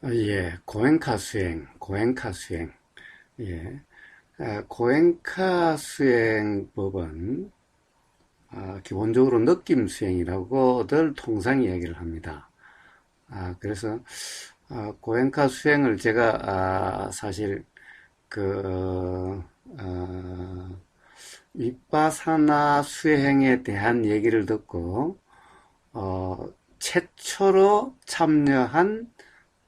아, 예, 고행카 수행, 고행카 수행. 예, 아, 고행카 수행법은 아, 기본적으로 느낌 수행이라고들 통상 이야기를 합니다. 아, 그래서 아, 고행카 수행을 제가 아, 사실 그 어, 윗바사나 수행에 대한 얘기를 듣고 어, 최초로 참여한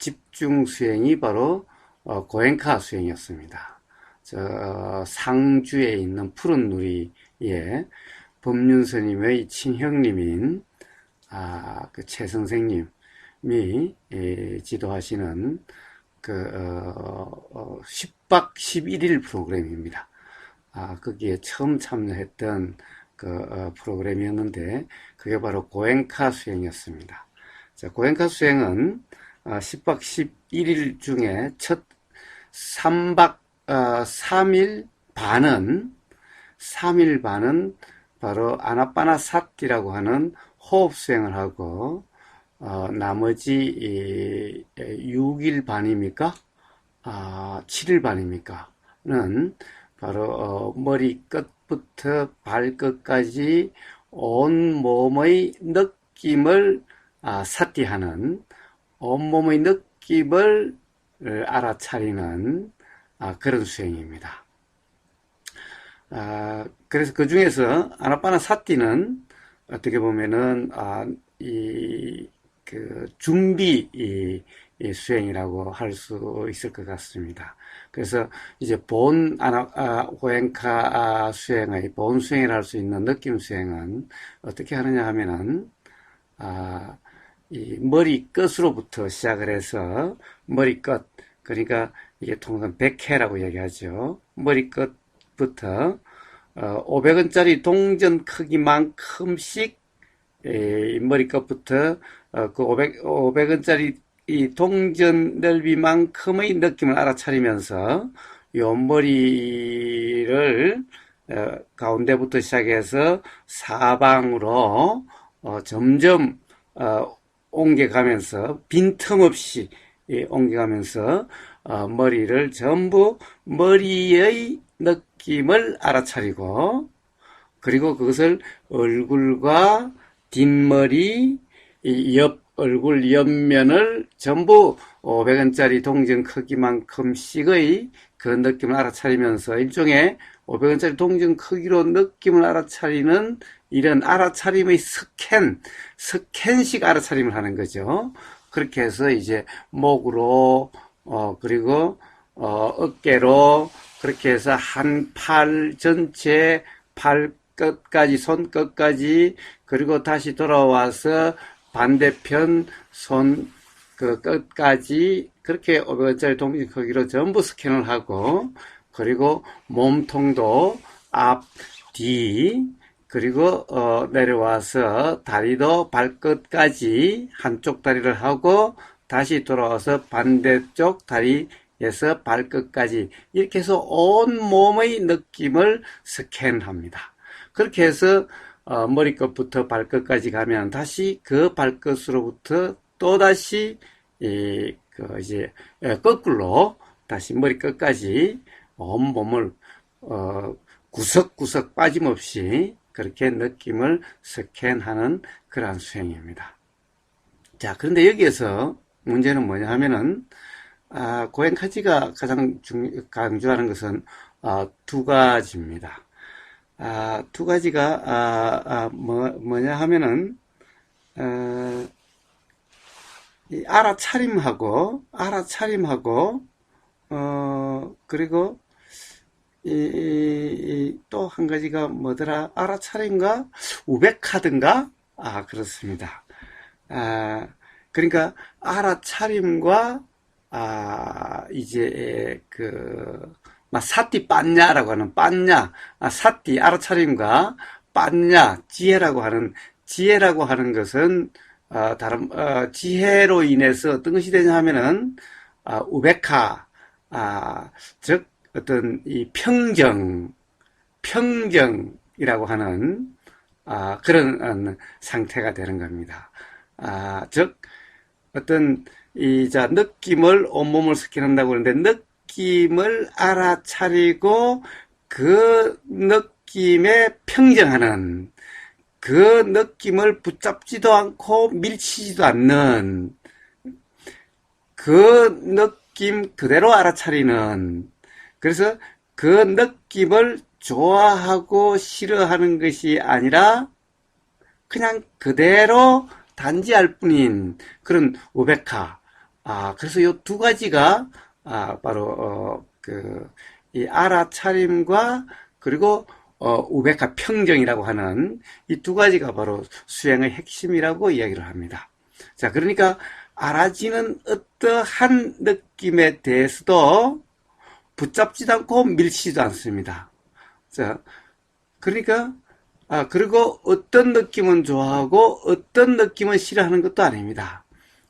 집중 수행이 바로 어, 고행카 수행이었습니다. 저 상주에 있는 푸른 누리에 법륜 스님의 친형님인 아, 그최 선생님이 예, 지도하시는 그 어, 어, 10박 11일 프로그램입니다. 아, 거기에 처음 참여했던 그 어, 프로그램이었는데 그게 바로 고행카 수행이었습니다. 자, 고행카 수행은 10박 아, 11일 중에 첫 3박 3일 어, 반은 3일 반은 바로 아나빠나 사띠라고 하는 호흡 수행을 하고 어, 나머지 6일 반입니까? 아, 7일 반입니까?는 바로 어, 머리 끝부터 발끝까지 온 몸의 느낌을 아, 사띠하는 온몸의 느낌을 알아차리는 아, 그런 수행입니다. 아, 그래서 그 중에서 아나빠나 사띠는 어떻게 보면은 아, 이, 그 준비 수행이라고 할 수 있을 것 같습니다. 그래서 이제 본 아나, 아, 호행카 아, 수행의 본 수행을 할 수 있는 느낌 수행은 어떻게 하느냐 하면은 아, 이 머리 끝으로부터 시작을 해서 머리 끝 그러니까 이게 통상 백회라고 얘기하죠. 머리 끝부터 어, 500원짜리 동전 크기만큼씩 에, 머리 끝부터 어, 그 500, 500원짜리 이 동전 넓이만큼의 느낌을 알아차리면서 요 머리를 어, 가운데부터 시작해서 사방으로 어, 점점 어, 옮겨가면서 빈틈없이 예, 옮겨가면서 어, 머리를 전부 머리의 느낌을 알아차리고 그리고 그것을 얼굴과 뒷머리, 옆 얼굴 옆면을 전부 500원짜리 동전 크기만큼씩의 그 느낌을 알아차리면서 일종의 500원짜리 동전 크기로 느낌을 알아차리는 이런 알아차림의 스캔, 스캔식 알아차림을 하는 거죠. 그렇게 해서 이제 목으로, 어, 그리고, 어, 어깨로, 그렇게 해서 한 팔 전체, 팔 끝까지, 손 끝까지, 그리고 다시 돌아와서 반대편 손 그 끝까지 그렇게 500원짜리 동전 크기로 전부 스캔을 하고, 그리고 몸통도 앞, 뒤, 그리고 어, 내려와서 다리도 발끝까지 한쪽 다리를 하고 다시 돌아와서 반대쪽 다리에서 발끝까지 이렇게 해서 온 몸의 느낌을 스캔합니다. 그렇게 해서 어, 머리끝부터 발끝까지 가면 다시 그 발끝으로부터 또 다시 이, 그 이제 예, 거꾸로 다시 머리끝까지 온 몸을 어, 구석구석 빠짐없이 그렇게 느낌을 스캔하는 그러한 수행입니다. 자, 그런데 여기에서 문제는 뭐냐 하면은, 아, 고행카지가 가장 중, 강조하는 것은, 아, 두 가지입니다. 아, 두 가지가, 아, 아 뭐, 뭐냐 하면은, 어, 이 알아차림하고, 알아차림하고, 어, 그리고 또 한 가지가 뭐더라? 알아차림과 우백하든가? 아, 그렇습니다. 아, 그러니까 알아차림과 아, 이제 그 사띠 빤냐라고 하는 빤냐, 아, 사띠 알아차림과 빤냐, 지혜라고 하는 지혜라고 하는 것은 어, 다른 어, 지혜로 인해서 어떤 것이 되냐 하면은 아, 우백하, 아, 즉 어떤 이 평정, 평정이라고 하는 아, 그런 상태가 되는 겁니다. 아, 즉 어떤 이자 느낌을 온몸을 스캔한다고 그러는데 느낌을 알아차리고 그 느낌에 평정하는 그 느낌을 붙잡지도 않고 밀치지도 않는 그 느낌 그대로 알아차리는 그래서 그 느낌을 좋아하고 싫어하는 것이 아니라 그냥 그대로 단지할 뿐인 그런 우베카. 아, 그래서 이 두 가지가, 아, 바로, 어, 그, 이 알아차림과 그리고 어, 우베카 평정이라고 하는 이 두 가지가 바로 수행의 핵심이라고 이야기를 합니다. 자, 그러니까 알아지는 어떠한 느낌에 대해서도 붙잡지도 않고 밀치지도 않습니다. 자, 그러니까 아, 그리고 어떤 느낌은 좋아하고 어떤 느낌은 싫어하는 것도 아닙니다.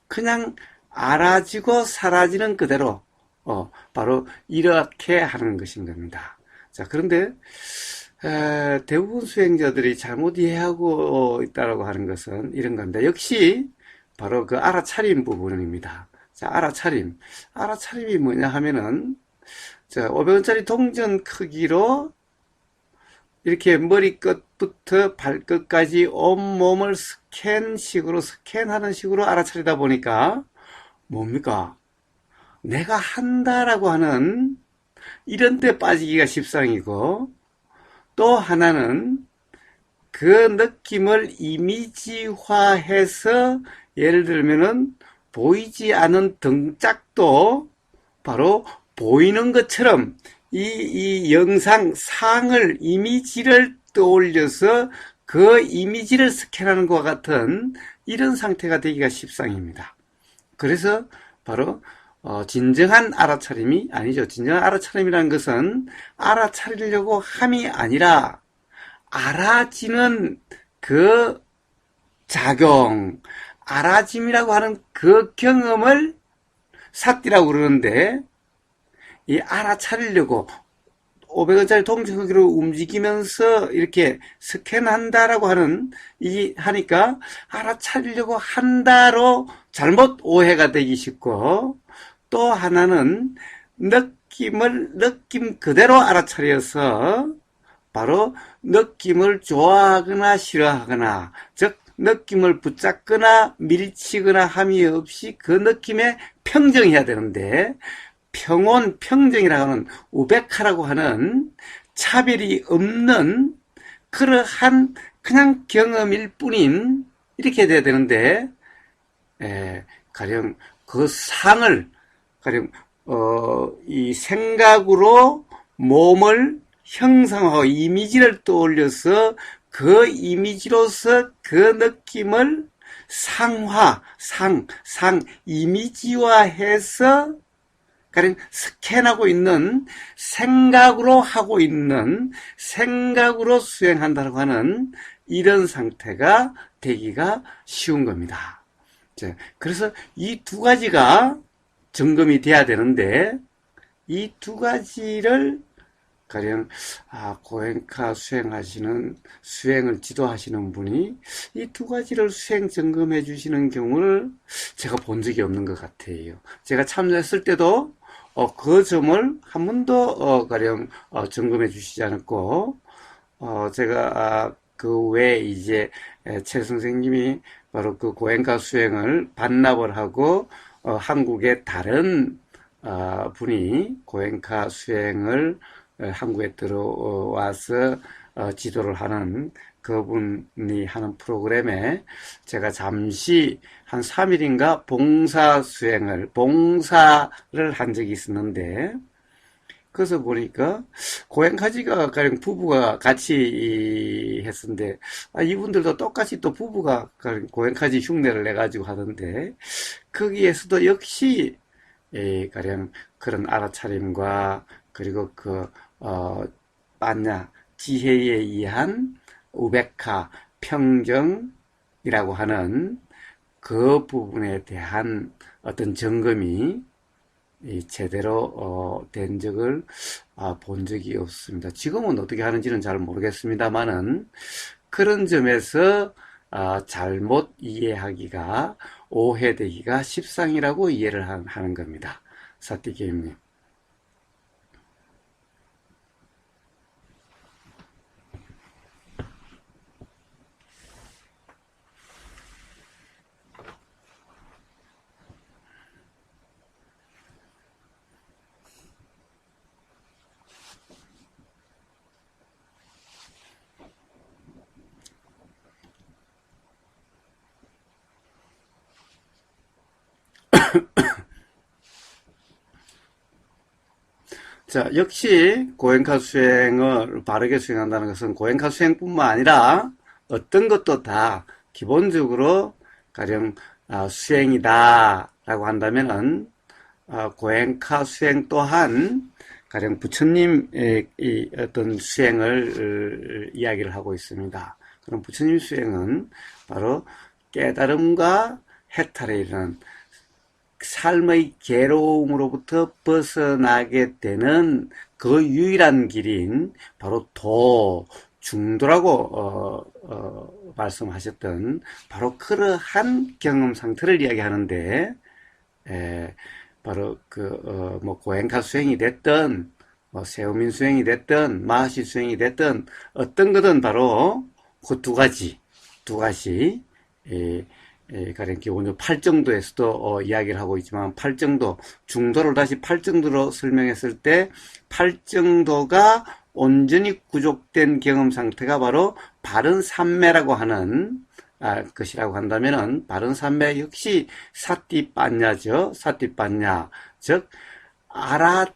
그냥 알아지고 사라지는 그대로 어, 바로 이렇게 하는 것인 겁니다. 자, 그런데 에, 대부분 수행자들이 잘못 이해하고 있다고 하는 것은 이런 건데 역시 바로 그 알아차림 부분입니다. 자, 알아차림. 알아차림이 뭐냐 하면은 자, 500원짜리 동전 크기로 이렇게 머리끝부터 발끝까지 온몸을 스캔식으로 스캔하는 식으로 알아차리다 보니까 뭡니까? 내가 한다라고 하는 이런 데 빠지기가 십상이고 또 하나는 그 느낌을 이미지화해서 예를 들면은 보이지 않은 등짝도 바로 보이는 것처럼 이, 이 영상, 상을, 이미지를 떠올려서 그 이미지를 스캔하는 것과 같은 이런 상태가 되기가 십상입니다. 그래서 바로 어, 진정한 알아차림이 아니죠. 진정한 알아차림이라는 것은 알아차리려고 함이 아니라 알아지는 그 작용, 알아짐이라고 하는 그 경험을 삿디라고 그러는데 이 알아차리려고 500원짜리 동전기로 움직이면서 이렇게 스캔한다라고 하는 이 하니까 알아차리려고 한다로 잘못 오해가 되기 쉽고 또 하나는 느낌을 느낌 그대로 알아차려서 바로 느낌을 좋아하거나 싫어하거나 즉 느낌을 붙잡거나 밀치거나 함이 없이 그 느낌에 평정해야 되는데 평온 평정이라고 하는 우백하라고 하는 차별이 없는 그러한 그냥 경험일 뿐인 이렇게 돼야 되는데 에, 가령 그 상을 가령 어, 이 생각으로 몸을 형성하고 이미지를 떠올려서 그 이미지로서 그 느낌을 상화, 상, 상, 이미지화해서 가령 스캔하고 있는 생각으로 하고 있는 생각으로 수행한다고 하는 이런 상태가 되기가 쉬운 겁니다. 그래서 이 두 가지가 점검이 돼야 되는데 이 두 가지를 가령 아, 고행카 수행하시는 수행을 지도하시는 분이 이 두 가지를 수행 점검해 주시는 경우를 제가 본 적이 없는 것 같아요. 제가 참여했을 때도 어, 그 점을 한 번도 어, 가령 어, 점검해 주시지 않았고 어, 제가 아, 그 외에 이제 최 선생님이 바로 그 고행가 수행을 반납을 하고 어, 한국의 다른 어, 분이 고행카 수행을 어, 한국에 들어와서 어, 지도를 하는 그분이 하는 프로그램에 제가 잠시 한 3일인가 봉사 수행을, 봉사를 한 적이 있었는데, 그래서 보니까 고행카지가 가령 부부가 같이 했었는데 아, 이분들도 똑같이 또 부부가 고행카지 흉내를 내가지고 하던데 거기에서도 역시 에, 가령 그런 알아차림과 그리고 그 어, 만냐 지혜에 의한 우백화 평정이라고 하는 그 부분에 대한 어떤 점검이 제대로 어, 된 적을 아, 본 적이 없습니다. 지금은 어떻게 하는지는 잘 모르겠습니다만은 그런 점에서 아, 잘못 이해하기가 오해되기가 십상이라고 이해를 하- 하는 겁니다. 사띠게임님. 자, 역시 고행카 수행을 바르게 수행한다는 것은 고행카 수행뿐만 아니라 어떤 것도 다 기본적으로 가령 아, 수행이다라고 한다면은 아, 고행카 수행 또한 가령 부처님의 이 어떤 수행을 어, 이야기를 하고 있습니다. 그럼 부처님 수행은 바로 깨달음과 해탈에 이르는 삶의 괴로움으로부터 벗어나게 되는 그 유일한 길인 바로 도, 중도라고 어, 어, 말씀하셨던 바로 그러한 경험 상태를 이야기하는데 에, 바로 그 어, 뭐 고행카 수행이 됐든 뭐 세우민 수행이 됐든 마하시 수행이 됐든 어떤 거든 바로 그 두 가지 두 가지 예, 예, 가령 기본적으로 팔정도에서도 어, 이야기를 하고 있지만 팔정도 중도를 다시 팔정도로 설명했을 때 팔정도가 온전히 구족된 경험 상태가 바로 바른 삼매라고 하는 아, 것이라고 한다면은 바른 삼매 역시 사띠빠냐죠. 사띠빠냐 즉 알아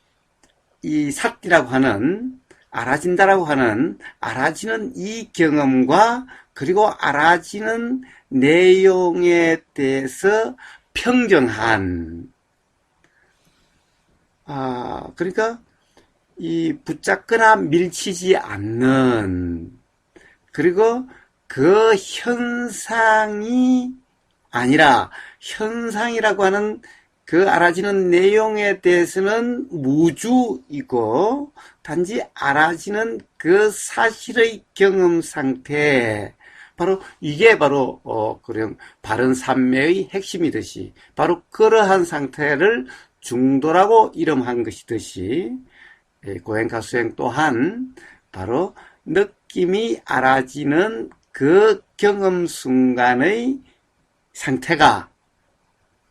이 사띠라고 하는 알아진다라고 하는 알아지는 이 경험과 그리고 알아지는 내용에 대해서 평정한. 아 그러니까 이 붙잡거나 밀치지 않는. 그리고 그 현상이 아니라 현상이라고 하는 그 알아지는 내용에 대해서는 무주이고 단지 알아지는 그 사실의 경험 상태 바로 이게 바로 어 그런 바른 삼매의 핵심이듯이 바로 그러한 상태를 중도라고 이름한 것이듯이 예, 고행가 수행 또한 바로 느낌이 알아지는 그 경험 순간의 상태가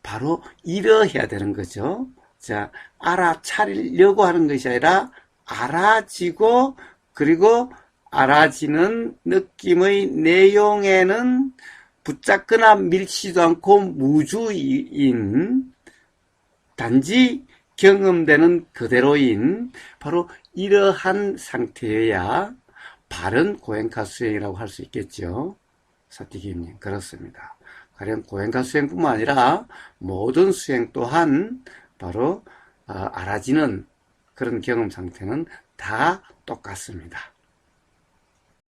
바로 이러해야 되는 거죠. 자, 알아차리려고 하는 것이 아니라 알아지고 그리고 알아지는 느낌의 내용에는 붙잡거나 밀치지도 않고 무주인 단지 경험되는 그대로인 바로 이러한 상태여야 바른 고행카 수행이라고 할 수 있겠죠. 사티기님 그렇습니다. 가령 고행카 수행뿐만 아니라 모든 수행 또한 바로 어, 알아지는 그런 경험 상태는 다 똑같습니다.